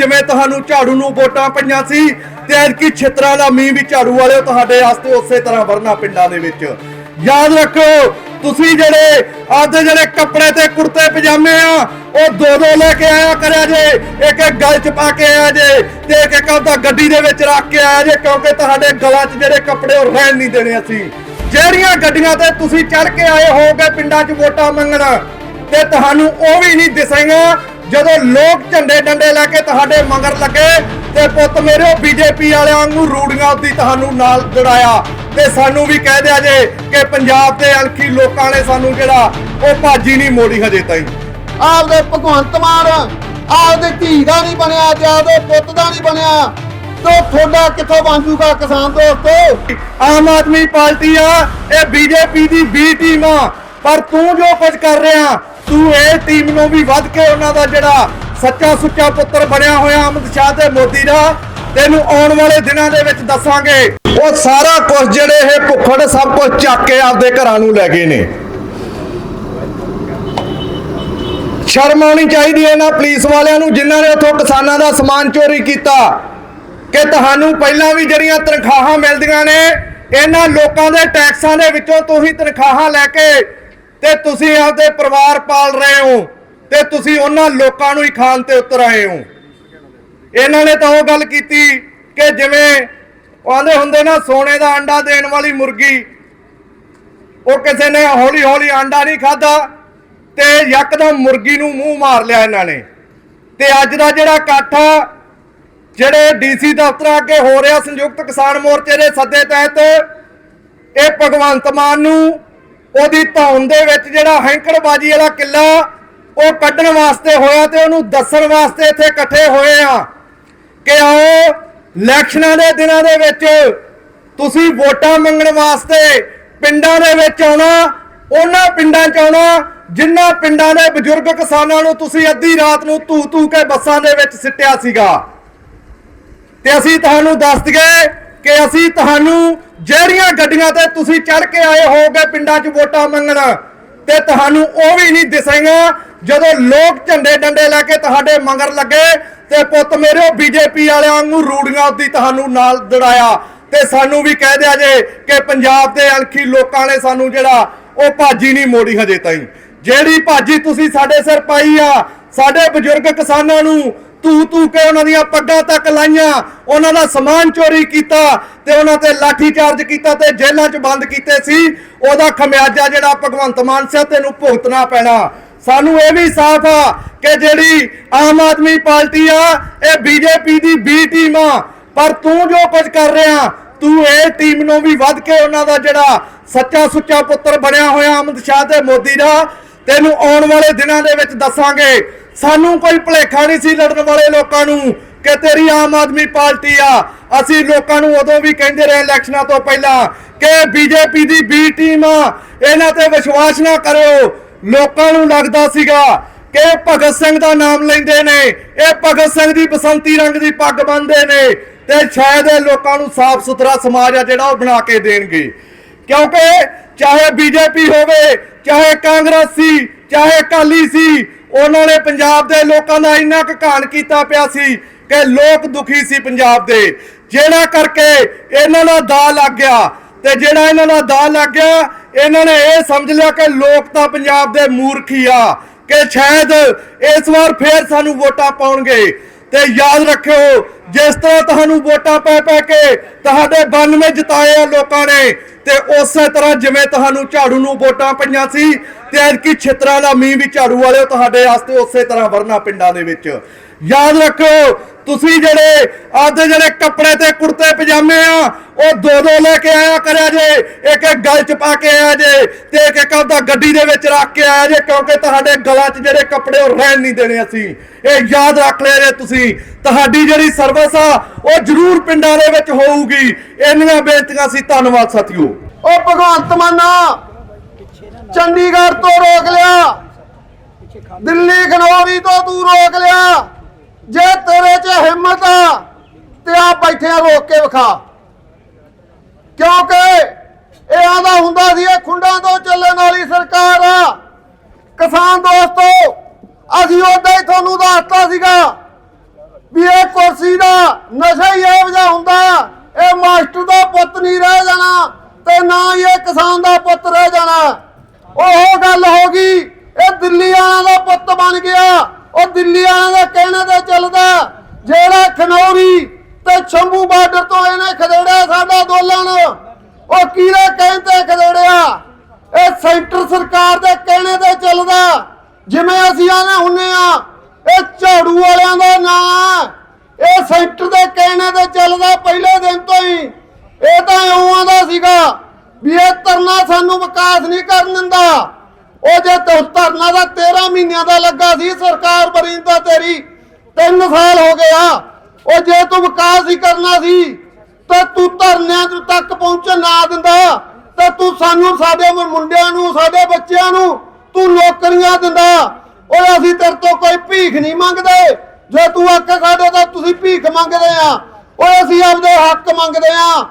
ਜਿਵੇਂ ਤੁਹਾਨੂੰ ਝਾੜੂ ਨੂੰ ਵੋਟਾਂ ਪਈਆਂ ਸੀ ਤੇ ਐਤਕੀ ਛਿੱਤਰਾਂ ਦਾ ਮੀਂਹ ਵੀ ਝਾੜੂ ਵਾਲਿਓ ਤੁਹਾਡੇ ਵਾਸਤੇ ਉਸੇ ਤਰ੍ਹਾਂ ਵਰਨਾ ਪਿੰਡਾਂ ਦੇ ਵਿੱਚ। ਯਾਦ ਰੱਖੋ ਤੁਸੀਂ ਜਿਹੜੇ ਆਪਦੇ ਜਿਹੜੇ ਕੱਪੜੇ ਤੇ ਕੁੜਤੇ ਪਜਾਮੇ ਆ, ਉਹ ਦੋ ਦੋ ਲੈ ਕੇ ਆਇਆ ਕਰਿਆ ਜੇ, ਇੱਕ ਇੱਕ ਗਲ ਚ ਪਾ ਕੇ ਆਇਆ ਜੇ ਤੇ ਇੱਕ ਇੱਕ ਆਪਦਾ ਗੱਡੀ ਦੇ ਵਿੱਚ ਰੱਖ ਕੇ ਆਇਆ ਜੇ ਕਿਉਂਕਿ ਤੁਹਾਡੇ ਗਲਾਂ 'ਚ ਜਿਹੜੇ ਕੱਪੜੇ ਉਹ ਰਹਿਣ ਨਹੀਂ ਦੇਣੇ ਅਸੀਂ। ਜਿਹੜੀਆਂ ਗੱਡੀਆਂ ਤੇ ਤੁਸੀਂ ਚੜ ਕੇ ਆਏ ਹੋਗੇ ਪਿੰਡਾਂ 'ਚ ਵੋਟਾਂ ਮੰਗਣ, ਤੇ ਤੁਹਾਨੂੰ ਉਹ ਵੀ ਨਹੀਂ ਦਿਸੇਗਾ ਜਦੋਂ ਲੋਕ ਝੰਡੇ ਡੰਡੇ ਲੈ ਕੇ ਤੁਹਾਡੇ ਮਗਰ ਲੱਗੇ ਤੇ ਪੁੱਤ ਮੇਰੇ ਬੀਜੇਪੀ ਵਾਲਿਆਂ ਵਾਂਗੂ ਰੂੜੀਆਂ ਉੱਦੀ ਤੁਹਾਨੂੰ ਨਾਲ ਜੜਾਇਆ ਤੇ ਸਾਨੂੰ ਵੀ ਕਹਿ ਦਿਆ ਜੇ ਕਿ ਪੰਜਾਬ ਦੇ ਅਲਖੀ ਲੋਕਾਂ ਨੇ ਸਾਨੂੰ ਜਿਹੜਾ ਉਹ ਭਾਜੀ ਨਹੀਂ ਮੋੜੀ ਹਜੇ ਤਾਈਂ। ਆਪਦੇ ਭਗਵੰਤ ਮਾਨ ਆਪਦੇ ਧੀ ਦਾ ਨਹੀਂ ਬਣਿਆ ਤੇ ਆਪਦੇ ਪੁੱਤ ਦਾ ਨਹੀਂ ਬਣਿਆ। ਤੇ ਤੁਹਾਡਾ ਕਿੱਥੋਂ ਬਣ ਜੂਗਾ ਕਿਸਾਨ ਦੋਸਤੋ? ਆਮ ਆਦਮੀ ਪਾਰਟੀ ਆ ਇਹ ਬੀਜੇਪੀ ਦੀ ਬੀ ਟੀਮ ਆ। ਪਰ ਤੂੰ ਜੋ ਕੁਝ ਕਰ ਰਿਹਾ ਤੂੰ ਇਹ ਟੀਮ ਨੂੰ ਵੀ ਵੱਧ ਕੇ ਉਹਨਾਂ ਦਾ ਜਿਹੜਾ ਸੱਚਾ ਸੁੱਚਾ ਪੁੱਤਰ ਬਣਿਆ ਹੋਇਆ ਅਮਿਤ ਸ਼ਾਹ ਤੇ ਮੋਦੀ ਦਾ, ਤੈਨੂੰ ਆਉਣ ਵਾਲੇ ਦਿਨਾਂ ਦੇ ਵਿੱਚ ਦੱਸਾਂਗੇ। ਉਹ ਸਾਰਾ ਕੁਝ ਜਿਹੜੇ ਇਹ ਭੁੱਖੜ ਸਭ ਕੁਝ ਚੱਕ ਕੇ ਆਪਦੇ ਘਰਾਂ ਨੂੰ ਲੈ ਗਏ ਨੇ। ਸ਼ਰਮ ਆਉਣੀ ਚਾਹੀਦੀ ਹੈ ਇਹਨਾਂ ਪੁਲਿਸ ਵਾਲਿਆਂ ਨੂੰ ਜਿਨ੍ਹਾਂ ਨੇ ਉੱਥੋਂ ਕਿਸਾਨਾਂ ਦਾ ਸਮਾਨ ਚੋਰੀ ਕੀਤਾ। ਕਿ ਤੁਹਾਨੂੰ ਪਹਿਲਾਂ ਵੀ ਜਿਹੜੀਆਂ ਤਨਖਾਹਾਂ ਮਿਲਦੀਆਂ ਨੇ, ਇਹਨਾਂ ਲੋਕਾਂ ਦੇ ਟੈਕਸਾਂ ਦੇ ਵਿੱਚੋਂ ਤੁਸੀਂ ਤਨਖਾਹਾਂ ਲੈ ਕੇ ਤੇ ਤੁਸੀਂ ਆਪਦੇ ਪਰਿਵਾਰ ਪਾਲ ਰਹੇ ਹੋ ਤੇ ਤੁਸੀਂ ਉਹਨਾਂ ਲੋਕਾਂ ਨੂੰ ਹੀ ਖਾਣ ਤੇ ਉਤਰ ਆਏ ਹੋ। ਇਹਨਾਂ ਨੇ ਤਾਂ ਉਹ ਗੱਲ ਕੀਤੀ ਕਿ ਜਿਵੇਂ ਉਹ ਹੁੰਦੇ ਨਾ, ਸੋਨੇ ਦਾ ਅੰਡਾ ਦੇਣ ਵਾਲੀ ਮੁਰਗੀ, ਉਹ ਕਿਸੇ ਨੇ ਹੌਲੀ ਹੌਲੀ ਆਂਡਾ ਨਹੀਂ ਖਾਦਾ ਤੇ ਯਕਦਮ ਮੁਰਗੀ ਨੂੰ ਮੂੰਹ ਮਾਰ ਲਿਆ ਇਹਨਾਂ ਨੇ। ਤੇ ਅੱਜ ਦਾ ਜਿਹੜਾ ਇਕੱਠ ਆ, ਜਿਹੜੇ ਡੀਸੀ ਦਫ਼ਤਰਾਂ ਅੱਗੇ ਹੋ ਰਿਹਾ ਸੰਯੁਕਤ ਕਿਸਾਨ ਮੋਰਚੇ ਦੇ ਸੱਦੇ ਤਹਿਤ, ਇਹ ਭਗਵੰਤ ਮਾਨ ਨੂੰ ਉਹਦੀ ਧੌਣ ਦੇ ਵਿੱਚ ਜਿਹੜਾ ਹੈਂਕੜਬਾਜੀ ਵਾਲਾ ਕਿੱਲਾ ਉਹ ਕੱਢਣ ਵਾਸਤੇ ਹੋਇਆ ਤੇ ਉਹਨੂੰ ਦੱਸਣ ਵਾਸਤੇ ਇੱਥੇ ਇਕੱਠੇ ਹੋਏ ਆ। ਕਿ ਆਓ, ਇਲੈਕਸ਼ਨਾਂ ਦੇ ਦਿਨਾਂ ਦੇ ਵਿੱਚ ਤੁਸੀਂ ਵੋਟਾਂ ਮੰਗਣ ਵਾਸਤੇ ਪਿੰਡਾਂ ਦੇ ਵਿੱਚ ਆਉਣਾ, ਉਹਨਾਂ ਪਿੰਡਾਂ 'ਚ ਆਉਣਾ, ਜਿਨ੍ਹਾਂ ਪਿੰਡਾਂ ਦੇ ਬਜ਼ੁਰਗ ਕਿਸਾਨਾਂ ਨੂੰ ਤੁਸੀਂ ਅੱਧੀ ਰਾਤ ਨੂੰ ਧੂ ਧੂ ਕੇ ਬੱਸਾਂ ਦੇ ਵਿੱਚ ਸਿੱਟਿਆ ਸੀਗਾ। ਤੇ ਅਸੀਂ ਤੁਹਾਨੂੰ ਦੱਸ ਦਈਏ ਕਿ ਅਸੀਂ ਤੁਹਾਨੂੰ ਜਿਹੜੀਆਂ ਗੱਡੀਆਂ ਤੇ ਤੁਸੀਂ ਚੜ ਕੇ ਆਏ ਹੋਗੇ ਪਿੰਡਾਂ 'ਚ ਵੋਟਾਂ ਮੰਗਣ ਤੇ ਤੁਹਾਨੂੰ ਉਹ ਵੀ ਨਹੀਂ ਦਿਸੇਗਾ ਜਦੋਂ ਲੋਕ ਝੰਡੇ ਡੰਡੇ ਲੈ ਕੇ ਤੁਹਾਡੇ ਮਗਰ ਲੱਗੇ ਤੇ ਪੁੱਤ ਮੇਰੇ ਬੀਜੇਪੀ ਵਾਲਿਆਂ ਵਾਂਗੂ ਰੂੜੀਆਂ ਉੱਦੀ ਤੁਹਾਨੂੰ ਨਾਲ ਦੜਾਇਆ ਤੇ ਸਾਨੂੰ ਵੀ ਕਹਿ ਦਿਆ ਜੇ ਕਿ ਪੰਜਾਬ ਦੇ ਅਣਖੀ ਲੋਕਾਂ ਨੇ ਸਾਨੂੰ ਜਿਹੜਾ ਉਹ ਭਾਜੀ ਨਹੀਂ ਮੋੜੀ ਹਜੇ ਤਾਈਂ। ਜਿਹੜੀ ਭਾਜੀ ਤੁਸੀਂ ਸਾਡੇ ਸਿਰ ਪਾਈ ਆ, ਸਾਡੇ ਬਜ਼ੁਰਗ ਕਿਸਾਨਾਂ ਨੂੰ ਤੂ ਤੂ ਕੇ ਉਹਨਾਂ ਦੀਆਂ ਪੱਗਾਂ ਤੱਕ ਲਾਈਆਂ, ਉਹਨਾਂ ਦਾ ਸਮਾਨ ਚੋਰੀ ਕੀਤਾ ਤੇ ਉਹਨਾਂ ਤੇ ਲਾਠੀ ਚਾਰਜ ਕੀਤਾ ਤੇ ਜੇਲ੍ਹਾਂ 'ਚ ਬੰਦ ਕੀਤੇ ਸੀ, ਉਹਦਾ ਖਮਿਆਜਾ ਜਿਹੜਾ ਭਗਵੰਤ ਮਾਨ ਸਿਆ ਤੈਨੂੰ ਭੁਗਤਣਾ ਪੈਣਾ। ਸਾਨੂੰ ਇਹ ਵੀ ਸਾਫ਼ ਆ ਕਿ ਜਿਹੜੀ ਆਮ ਆਦਮੀ ਪਾਰਟੀ ਆ, ਇਹ ਬੀਜੇਪੀ ਦੀ ਬੀ ਟੀਮ ਆ। ਪਰ ਤੂੰ ਜੋ ਕੁਝ ਕਰ ਰਿਹਾ, ਤੂੰ ਇਹ ਟੀਮ ਨੂੰ ਵੀ ਵੱਧ ਕੇ ਉਹਨਾਂ ਦਾ ਜਿਹੜਾ ਸੱਚਾ ਸੁੱਚਾ ਪੁੱਤਰ ਬਣਿਆ ਹੋਇਆ ਅਮਿਤ ਸ਼ਾਹ ਤੇ ਮੋਦੀ ਦਾ, ਤੈਨੂੰ ਆਉਣ ਵਾਲੇ ਦਿਨਾਂ ਦੇ ਵਿੱਚ ਦੱਸਾਂਗੇ। ਸਾਨੂੰ ਕੋਈ ਭੁਲੇਖਾ ਨਹੀਂ ਸੀ ਲੜਨ ਵਾਲੇ ਲੋਕਾਂ ਨੂੰ ਕਿ ਤੇਰੀ ਆਮ ਆਦਮੀ ਪਾਰਟੀ ਆ। ਅਸੀਂ ਲੋਕਾਂ ਨੂੰ ਉਦੋਂ ਵੀ ਕਹਿੰਦੇ ਰਹੇ ਇਲੈਕਸ਼ਨਾਂ ਤੋਂ ਪਹਿਲਾਂ ਕਿ ਬੀਜੇਪੀ ਦੀ ਬੀ ਟੀਮ ਆ, ਇਹਨਾਂ ਤੇ ਵਿਸ਼ਵਾਸ ਨਾ ਕਰਿਓ। ਲੋਕਾਂ ਨੂੰ ਲੱਗਦਾ ਸੀਗਾ ਕਿ ਭਗਤ ਸਿੰਘ ਦਾ ਨਾਮ ਲੈਂਦੇ ਨੇ, ਇਹ ਭਗਤ ਸਿੰਘ ਦੀ ਬਸੰਤੀ ਰੰਗ ਦੀ ਪੱਗ ਬੰਨਦੇ ਨੇ ਤੇ ਸ਼ਾਇਦ ਇਹ ਲੋਕਾਂ ਨੂੰ ਸਾਫ਼ ਸੁਥਰਾ ਸਮਾਜ ਆ ਜਿਹੜਾ ਉਹ ਬਣਾ ਕੇ ਦੇਣਗੇ। ਕਿਉਂਕਿ ਚਾਹੇ ਬੀਜੇਪੀ ਹੋਵੇ, ਚਾਹੇ ਕਾਂਗਰਸ ਸੀ, ਚਾਹੇ ਅਕਾਲੀ ਸੀ ਉਹਨਾਂ ਨੇ ਪੰਜਾਬ ਦੇ ਲੋਕਾਂ ਦਾ ਇੰਨਾ ਕੁ ਘਾਣ ਕੀਤਾ ਪਿਆ ਸੀ ਕਿ ਲੋਕ ਦੁਖੀ ਸੀ ਪੰਜਾਬ ਦੇ। ਜਿਹੜਾ ਕਰਕੇ ਇਹਨਾਂ ਦਾ ਦਾ ਲੱਗ ਗਿਆ ਤੇ ਜਿਹੜਾ ਇਹਨਾਂ ਦਾ ਦਾ ਲੱਗ ਗਿਆ, ਇਹਨਾਂ ਨੇ ਇਹ ਸਮਝ ਲਿਆ ਕਿ ਲੋਕ ਤਾਂ ਪੰਜਾਬ ਦੇ ਮੂਰਖੀ ਆ ਕਿ ਸ਼ਾਇਦ ਇਸ ਵਾਰ ਫੇਰ ਸਾਨੂੰ ਵੋਟਾਂ ਪਾਉਣਗੇ। ਤੇ ਯਾਦ ਰੱਖਿਓ, ਜਿਸ ਤਰ੍ਹਾਂ ਤੁਹਾਨੂੰ ਵੋਟਾਂ ਪੈ ਪੈ ਕੇ ਤੁਹਾਡੇ 92 ਜਿਤਾਏ ਆ ਲੋਕਾਂ ਨੇ, ਤੇ ਉਸੇ ਤਰ੍ਹਾਂ ਜਿਵੇਂ ਤੁਹਾਨੂੰ ਝਾੜੂ ਨੂੰ ਵੋਟਾਂ ਪਈਆਂ ਸੀ, ਤੇ ਐਤਕੀ ਛਿੱਤਰਾਂ ਦਾ ਮੀਂਹ ਵੀ ਝਾੜੂ ਵਾਲਿਓ ਤੁਹਾਡੇ ਵਾਸਤੇ ਉਸੇ ਤਰ੍ਹਾਂ ਵਰਨਾ ਪਿੰਡਾਂ ਦੇ ਵਿੱਚ। ਯਾਦ ਰੱਖਿਓ ਤੁਸੀਂ ਜਿਹੜੇ ਆਪਦੇ ਜਿਹੜੇ ਕੱਪੜੇ ਤੇ ਕੁੜਤੇ ਪਜਾਮੇ ਆ, ਉਹ ਦੋ ਦੋ ਲੈ ਕੇ ਆਇਆ ਕਰਿਆ ਜੇ, ਇੱਕ ਇੱਕ ਗਲ ਚ ਪਾ ਕੇ ਆਇਆ ਜੇ, ਤੇ ਇੱਕ ਇੱਕ ਆਪਦਾ ਗੱਡੀ ਦੇ ਵਿੱਚ ਰੱਖ ਕੇ ਆਇਆ ਜੇ, ਕਿਉਂਕਿ ਤੁਹਾਡੇ ਗਲਾਂ 'ਚ ਜਿਹੜੇ ਕੱਪੜੇ ਉਹ ਰਹਿਣ ਨਹੀਂ ਦੇਣੇ ਅਸੀਂ। ਇਹ ਯਾਦ ਰੱਖ ਲਿਆ ਜੇ ਤੁਸੀਂ। ਤੁਹਾਡੀ ਜਿਹੜੀ ਸਰਵਿਸ ਆ, ਉਹ ਜ਼ਰੂਰ ਪਿੰਡਾਂ ਦੇ ਵਿੱਚ ਹੋਊਗੀ। ਇੰਨੀਆਂ ਬੇਨਤੀਆਂ ਸੀ ਧੰਨਵਾਦ ਸਾਥੀਓ। ਉਹ ਭਗਵੰਤ ਮਾਨਾ ਚੰਡੀਗੜ੍ਹ ਤੋਂ ਰੋਕ ਲਿਆ। ਦਿੱਲੀ ਗਨੌਰੀ ਤੋਂ ਤੂੰ ਰੋਕ ਲਿਆ। ਜੇ ਤੇਰੇ 'ਚ ਹਿੰਮਤ ਆ, ਤੇ ਆ ਬੈਠਿਆਂ ਰੋਕ ਕੇ ਵਿਖਾ। ਕਿਉਂਕਿ ਇਹ ਆਂਦਾ ਹੁੰਦਾ ਸੀ, ਇਹ ਖੁੰਡਾਂ ਤੋਂ ਚੱਲਣ ਵਾਲੀ ਸਰਕਾਰ ਆ। ਕਿਸਾਨ ਦੋਸਤੋ, ਅਸੀਂ ਉਦੋਂ ਹੀ ਤੁਹਾਨੂੰ ਦੱਸਤਾ ਸੀਗਾ ਵੀ ਇਹ ਕੁਰਸੀ ਦਾ ਨਸ਼ਾ ਹੀ ਇਹੋ ਜਿਹਾ ਹੁੰਦਾ ਇਹ ਮਾਸਟਰ ਦਾ ਪੁੱਤ ਨਹੀਂ ਰਹਿ ਜਾਣਾ ਤੇ ਨਾ ਹੀ ਇਹ ਕਿਸਾਨ ਦਾ ਪੁੱਤ ਰਹਿ ਜਾਣਾ। ਉਹ ਗੱਲ ਹੋ ਗਈ, ਇਹ ਦਿੱਲੀ ਵਾਲਿਆਂ ਦਾ ਪੁੱਤ ਬਣ ਗਿਆ। ਉਹ ਦਿੱਲੀ ਵਾਲਿਆਂ ਦਾ ਕਹਿਣੇ ਤੇ ਚੱਲਦਾ, ਜਿਹੜਾ ਖਨੌਰੀ ਤੇ ਸ਼ੰਭੂ ਬਾਰਡਰ ਤੋਂ ਇਹਨੇ ਖਦੇੜਿਆ ਸਾਡਾ ਦੋਲਣ ਉਹ ਕਿਹਦੇ ਕਹਿਣ ਖਦੇੜਿਆ? ਇਹ ਸੈਂਟਰ ਸਰਕਾਰ ਦੇ ਕਹਿਣੇ ਤੇ ਚੱਲਦਾ। ਜਿਵੇਂ ਅਸੀਂ ਆਨੇ ਹੁੰਨੇ ਆ, ਇਹ ਝਾੜੂ ਵਾਲਿਆਂ ਦਾ ਨਾਂ ਇਹ ਸੈਂਟਰ ਦੇ ਕਹਿਣੇ ਤੇ ਚੱਲਦਾ ਪਹਿਲੇ ਦਿਨ ਤੋਂ ਹੀ। ਇਹ ਤਾਂ ਇਉਂ ਆਂਦਾ ਸੀਗਾ ਵੀ ਇਹ ਧਰਨਾ ਸਾਨੂੰ ਵਿਕਾਸ ਨਹੀਂ ਕਰਨ ਦਿੰਦਾ। ਉਹ ਜੇ ਤੇ ਧਰਨਾ ਦਾ 13 ਮਹੀਨਿਆਂ ਦਾ ਲੱਗਾ ਸੀ, ਸਰਕਾਰ ਬਰੀਂਦਾ ਤੇਰੀ 3 ਸਾਲ ਹੋ ਗਿਆ ਉਹ ਜੇ ਤੂੰ ਵਿਕਾਸ ਹੀ ਕਰਨਾ ਸੀ, ਤੇ ਤੂੰ ਧਰਨਿਆਂ ਤੱਕ ਪਹੁੰਚਣ ਨਾ ਦਿੰਦਾ। ਤੇ ਤੂੰ ਸਾਨੂੰ, ਸਾਡੇ ਮੁੰਡਿਆਂ ਨੂੰ, ਸਾਡੇ ਬੱਚਿਆਂ ਨੂੰ ਤੂੰ ਨੌਕਰੀਆਂ ਦਿੰਦਾ। ਓਏ, ਅਸੀਂ ਤੇਰੇ ਤੋਂ ਕੋਈ ਭੀਖ ਨਹੀਂ ਮੰਗਦੇ। ਜੇ ਤੂੰ ਆਖੇ ਸਾਡੇ ਤਾਂ ਤੁਸੀਂ ਭੀਖ ਮੰਗਦੇ ਆ। ਓਏ, ਅਸੀਂ ਆਪਦੇ ਹੱਕ ਮੰਗਦੇ ਆ।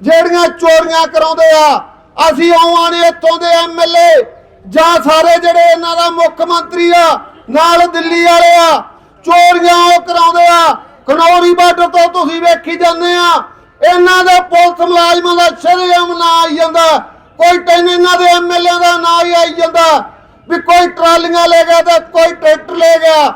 ਜਿਹੜੀਆਂ ਚੋਰੀਆਂ ਕਰਾਉਂਦੇ ਆ, ਅਸੀਂ ਆਉਂ ਨੇ ਇੱਥੋਂ ਦੇ ਐਮਐਲਏ ਜਾਂ ਸਾਰੇ ਜਿਹੜੇ ਇਹਨਾਂ ਦਾ ਮੁੱਖ ਮੰਤਰੀ ਆ, ਨਾਲ ਦਿੱਲੀ ਵਾਲੇ ਆ, ਚੋਰੀਆਂ ਉਹ ਕਰਾਉਂਦੇ ਆ। ਖਨੌਰੀ ਬਾਰਡਰ ਤੋਂ ਤੁਸੀਂ ਵੇਖੀ ਜਾਂਦੇ ਆ, ਇਹਨਾਂ ਦੇ ਪੁਲਿਸ ਮੁਲਾਜ਼ਮਾਂ ਦਾ ਸ਼ਰੇਆਮ ਨਾਂ ਆਈ ਜਾਂਦਾ। ਕੋਈ ਟੈਨ ਇਹਨਾਂ ਦੇ ਐਮਐਲਏ ਦਾ ਨਾਂ ਹੀ ਆਈ ਜਾਂਦਾ ਵੀ ਕੋਈ ਟਰਾਲੀਆਂ ਲੈ ਗਿਆ ਤੇ ਕੋਈ ਟਰੈਕਟਰ ਲੈ ਗਿਆ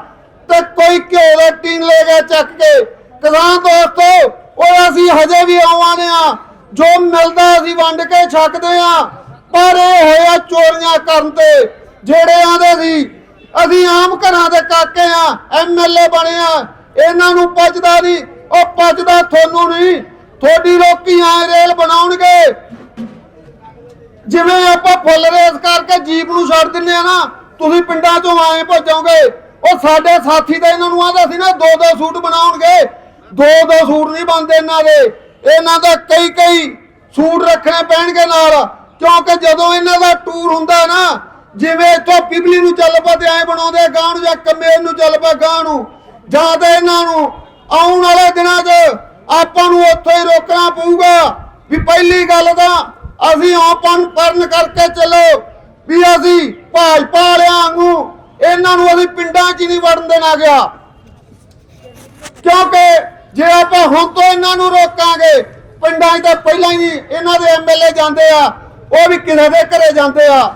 ਤੇ ਕੋਈ ਘਿਓ ਦਾ ਟੀਨ ਲੈ ਗਿਆ ਚੱਕ ਕੇ। ਕਿਸਾਨ ਦੋਸਤੋ, ਉਹ ਅਸੀਂ ਹਜੇ ਵੀ ਆਵਾਨੇ ਆ। ਜੋ ਮਿਲਦਾ ਅਸੀਂ ਵੰਡ ਕੇ ਛਕਦੇ ਆ। ਪਰ ਇਹ ਹੋਇਆ ਚੋਰੀਆਂ ਕਰਨ ਤੇ ਜਿਹੜੇ ਆਂਦੇ ਸੀ ਅਸੀਂ ਆਮ ਘਰਾਂ ਦੇ ਕਾਕੇ ਆ ਐਮਐਲਏ ਬਣੇ ਆ, ਇਹਨਾਂ ਨੂੰ ਪਚਦਾ ਨਹੀਂ, ਉਹ ਪਚਦਾ ਤੁਹਾਨੂੰ ਨਹੀਂ, ਤੁਹਾਡੀ ਲੋਕੀ ਐ ਰੇਲ ਬਣਾਉਣਗੇ। ਜਿਵੇਂ ਆਪਾਂ ਫੁੱਲ ਰੇਸ ਕਰਕੇ ਜੀਪ ਨੂੰ ਛੱਡ ਦਿੰਨੇ ਆ ਨਾ, ਤੁਸੀਂ ਪਿੰਡਾਂ ਚੋਂ ਆਏ ਭੱਜੋਗੇ, ਉਹ ਸਾਡੇ ਸਾਥੀ ਤਾਂ ਇਹਨਾਂ ਨੂੰ ਆਂਦਾ ਸੀ ਨਾ, ਦੋ ਦੋ ਸੂਟ ਬਣਾਉਣਗੇ, ਦੋ ਦੋ ਸੂਟ ਨਹੀਂ ਬਣਦੇ ਇਹਨਾਂ ਦੇ, ਇਹਨਾਂ ਦਾ ਕਈ ਕਈ ਸੂਟ ਰੱਖਣੇ ਪੈਣਗੇ ਨਾਲ। ਕਿਉਂਕਿ ਜਦੋਂ ਇਹਨਾਂ ਦਾ ਟੂਰ ਹੁੰਦਾ ਨਾ, ਜਿਵੇਂ ਇੱਥੋਂ ਪਿਬਲੀ ਨੂੰ ਚੱਲ ਪਾ ਤੇ ਐ ਬਣਾਉਂਦੇ ਗਾਂ ਨੂੰ ਜਾਂ ਕੰਮੇਰ ਨੂੰ ਚੱਲ ਪਾ ਗਾਂ ਨੂੰ, ਜਾਂ ਤੇ ਇਹਨਾਂ ਨੂੰ ਆਉਣ ਵਾਲੇ ਦਿਨਾਂ 'ਚ ਆਪਾਂ ਨੂੰ ਉੱਥੇ ਹੀ ਰੋਕਣਾ ਪਊਗਾ। ਵੀ ਪਹਿਲੀ ਗੱਲ ਤਾਂ ਅਸੀਂ ਆਪਨ ਪਰਨ ਕਰਕੇ ਚੱਲੋ, ਵੀ ਅਸੀਂ ਭਾਜਪਾ ਵਾਲਿਆਂ ਵਾਂਗੂ ਇਹਨਾਂ ਨੂੰ ਅਸੀਂ ਪਿੰਡਾਂ 'ਚ ਹੀ ਨਹੀਂ ਵੜਨ ਦੇਣਾ ਗਿਆ। ਕਿਉਂਕਿ ਜੇ ਆਪਾਂ ਹੁਣ ਤੋਂ ਇਹਨਾਂ ਨੂੰ ਰੋਕਾਂਗੇ, ਪਿੰਡਾਂ 'ਚ ਤਾਂ ਪਹਿਲਾਂ ਹੀ ਇਹਨਾਂ ਦੇ ਐਮਐਲਏ ਜਾਂਦੇ ਆ। ਉਹ ਵੀ ਕਿਸੇ ਦੇ ਘਰੇ ਜਾਂਦੇ ਆ?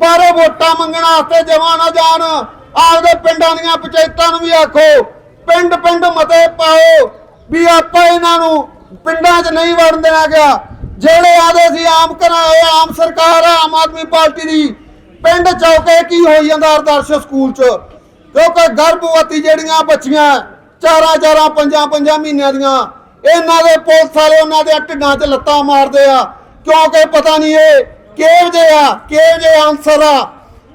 ਪਰ ਉਹ ਵੋਟਾਂ ਮੰਗਣ ਵਾਸਤੇ ਜਮਾ ਨਾ ਜਾਣ। ਆਪਦੇ ਪਿੰਡਾਂ ਦੀਆਂ ਪੰਚਾਇਤਾਂ ਨੂੰ ਵੀ ਆਖੋ। ਪਿੰਡ ਪਿੰਡ ਮਤੇ ਪਾਓ ਵੀ ਆਪਾਂ ਇਹਨਾਂ ਨੂੰ ਪਿੰਡਾਂ 'ਚ ਨਹੀਂ ਵੜਨ ਦੇਣਾ ਗਿਆ। ਜਿਹੜੇ ਆਦੇ ਸੀ ਆਮ ਘਰਾਂ ਇਹ ਆਮ ਸਰਕਾਰ, ਆਮ ਆਦਮੀ ਪਾਰਟੀ ਦੀ। ਪਿੰਡ ਚੌਕੇ ਕੀ ਹੋਈ ਜਾਂਦਾ ਆਦਰਸ਼ ਸਕੂਲ 'ਚ? ਕਿਉਂਕਿ ਗਰਭਵਤੀ ਜਿਹੜੀਆਂ ਬੱਚੀਆਂ ਚਾਰਾਂ ਚਾਰਾਂ, ਪੰਜਾਂ ਪੰਜਾਂ ਮਹੀਨਿਆਂ ਦੀਆਂ, ਇਹਨਾਂ ਦੇ ਪੁਲਿਸ ਵਾਲੇ ਉਹਨਾਂ ਦੇ ਢਿੱਡਾਂ 'ਚ ਲੱਤਾਂ ਮਾਰਦੇ ਆ। ਕਿਉਂਕਿ ਪਤਾ ਨਹੀਂ ਇਹ ਕਿਹੋ ਜਿਹੇ ਆ, ਕਿਹੋ ਜਿਹੇ ਆਨਸਰ ਆ।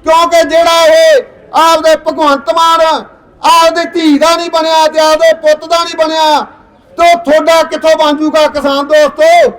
ਕਿਉਂਕਿ ਜਿਹੜਾ ਇਹ ਆਪਦੇ ਭਗਵੰਤ ਮਾਨ ਆਪਦੇ ਧੀ ਦਾ ਨਹੀਂ ਬਣਿਆ ਤੇ ਆਪਦੇ ਪੁੱਤ ਦਾ ਨਹੀਂ ਬਣਿਆ, ਤੇ ਉਹ ਤੁਹਾਡਾ ਕਿੱਥੋਂ ਬਣ ਜੂਗਾ ਕਿਸਾਨ ਦੋਸਤੋ?